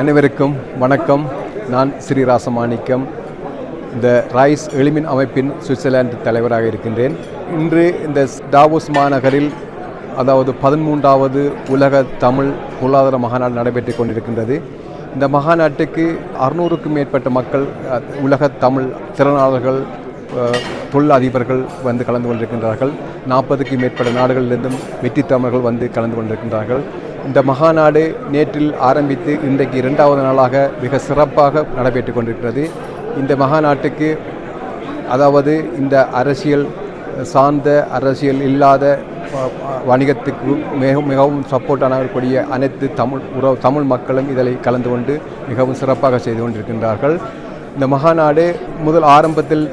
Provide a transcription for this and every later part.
அனைவருக்கும் வணக்கம். நான் ஸ்ரீ ராசமாணிக்கம் இந்த ரைஸ் எளிமின் அமைப்பின் சுவிட்சர்லாந்து தலைவராக இருக்கின்றேன். இன்று இந்த டாவோஸ் மாநகரில் அதாவது பதிமூன்றாவது உலக தமிழ் பொருளாதார மகாநாடு நடைபெற்றுக் கொண்டிருக்கின்றது. இந்த மகாநாட்டுக்கு அறுநூறுக்கும் மேற்பட்ட மக்கள் உலக தமிழ் திறனாளர்கள் தொழில் அதிபர்கள் வந்து கலந்து கொண்டிருக்கின்றார்கள். நாற்பதுக்கும் மேற்பட்ட நாடுகளிலிருந்தும் வெற்றி தமிழர்கள் வந்து கலந்து கொண்டிருக்கின்றார்கள். இந்த மகாநாடு நேற்றில் ஆரம்பித்து இன்றைக்கு இரண்டாவது நாளாக மிக சிறப்பாக நடைபெற்று கொண்டிருக்கிறது. இந்த மகாநாட்டுக்கு அதாவது இந்த அரசியல் சார்ந்த அரசியல் இல்லாத வணிகத்துக்கு மிகவும் மிகவும் சப்போர்ட்டான இருக்கக்கூடிய அனைத்து தமிழ் உறவு தமிழ் மக்களும் இதில் கலந்து கொண்டு மிகவும் சிறப்பாக செய்து கொண்டிருக்கின்றார்கள். இந்த மகாநாடு முதல் ஆரம்பத்தில்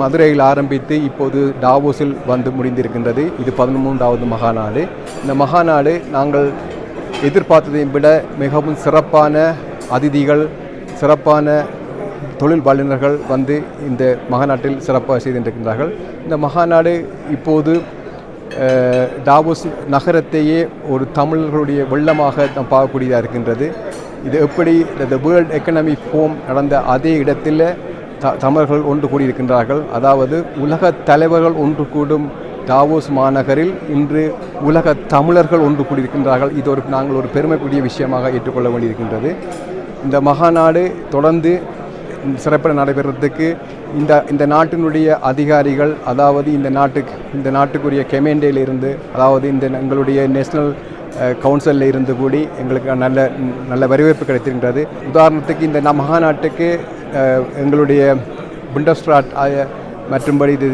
மதுரையில் ஆரம்பித்து இப்போது டாவோஸில் வந்து முடிந்திருக்கின்றது. இது பதிமூன்றாவது மகாநாடு. இந்த மகாநாடு நாங்கள் எதிர்பார்த்ததை விட மிகவும் சிறப்பான அதிதிகள் சிறப்பான தொழில் வல்லுநர்கள் வந்து இந்த மகாநாட்டில் சிறப்பாக செய்திருக்கின்றார்கள். இந்த மகாநாடு இப்போது டாவோஸ் நகரத்தையே ஒரு தமிழர்களுடைய வெள்ளமாக நாம் பார்க்கக்கூடியதாக இருக்கின்றது. இது எப்படி இந்த வேர்ல்ட் எக்கனமி ஃபோம் நடந்த அதே இடத்தில் த தமிழர்கள் ஒன்று கூடியிருக்கின்றார்கள். அதாவது உலக தலைவர்கள் ஒன்று கூடும் டாவோஸ் மாநகரில் இன்று உலக தமிழர்கள் ஒன்று கூடியிருக்கின்றார்கள். இது ஒரு நாங்கள் ஒரு பெருமைக்குரிய விஷயமாக ஏற்றுக்கொள்ள வேண்டியிருக்கின்றது. இந்த மகாநாடு தொடர்ந்து சிறப்பாக நடைபெறத்துக்கு இந்த இந்த நாட்டினுடைய அதிகாரிகள் அதாவது இந்த நாட்டுக்கு இந்த நாட்டுக்குரிய கெமேண்டேல இருந்து அதாவது இந்த எங்களுடைய நேஷனல் கவுன்சிலில் இருந்து கூடி எங்களுக்கு நல்ல நல்ல வரவேற்பு கிடைத்திருக்கின்றது உதாரணத்துக்கு இந்த ந- மகாநாட்டுக்கு எங்களுடைய புண்டஸ்ட்ராட் மற்றும்படி இது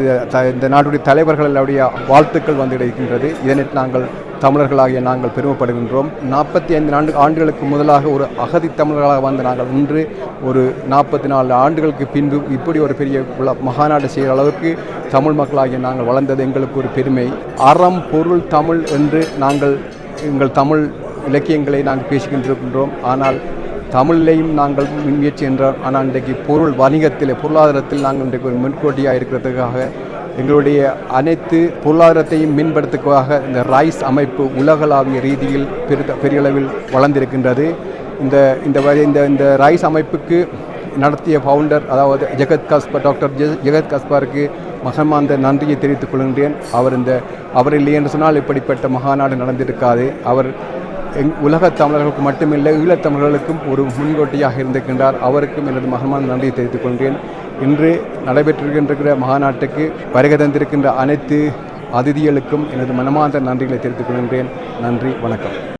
இந்த நாட்டுடைய தலைவர்கள் எல்லாருடைய வாழ்த்துக்கள் வந்து கிடைக்கின்றது. இதனை நாங்கள் தமிழர்களாகிய நாங்கள் பெருமைப்படுகின்றோம். நாற்பத்தி ஐந்து ஆண்டு ஆண்டுகளுக்கு முதலாக ஒரு அகதி தமிழர்களாக வந்த நாங்கள் இன்று ஒரு நாற்பத்தி நாலு ஆண்டுகளுக்கு பின்பு இப்படி ஒரு பெரிய மகாநாடு செய்கிற அளவுக்கு தமிழ் மக்களாகிய நாங்கள் வளர்ந்தது எங்களுக்கு ஒரு பெருமை. அறம் பொருள் தமிழ் என்று நாங்கள் எங்கள் தமிழ் இலக்கியங்களை நாங்கள் பேசிக்கின்றிருக்கின்றோம் ஆனால் தமிழிலையும் நாங்கள் முன்முயற்சி என்றால் ஆனால் இன்றைக்கு பொருள் வணிகத்தில் பொருளாதாரத்தில் நாங்கள் இன்றைக்கு ஒரு முன்கோட்டியாக இருக்கிறதுக்காக எங்களுடைய அனைத்து பொருளாதாரத்தையும் மேம்படுத்துக்காக இந்த ரைஸ் அமைப்பு உலகளாவிய ரீதியில் பெரு பெரிய அளவில் வளர்ந்திருக்கின்றது. இந்த இந்த இந்த இந்த ரைஸ் அமைப்புக்கு நடத்திய ஃபவுண்டர் அதாவது ஜெகத் கஸ்பர் டாக்டர் ஜெ- ஜெகத் கஸ்பருக்கு மகமாந்த நன்றியை தெரிவித்துக் கொள்கின்றேன். அவர் இந்த அவர் இல்லை என்று சொன்னால் இப்படிப்பட்ட மகாநாடு நடந்திருக்காது. அவர் எங் உலக தமிழர்களுக்கு மட்டுமில்லை ஈழத்தமிழர்களுக்கும் ஒரு முன்கோட்டியாக இருந்திருக்கின்றார். அவருக்கும் எனது மகமான நன்றியை தெரிவித்துக் கொள்கிறேன் இன்று நடைபெற்றிருக்கின்ற மகாநாட்டுக்கு வருகை தந்திருக்கின்ற அனைத்து அதிதிகளுக்கும் எனது மனமார்ந்த நன்றிகளை தெரிவித்துக் கொள்கின்றேன். நன்றி வணக்கம்.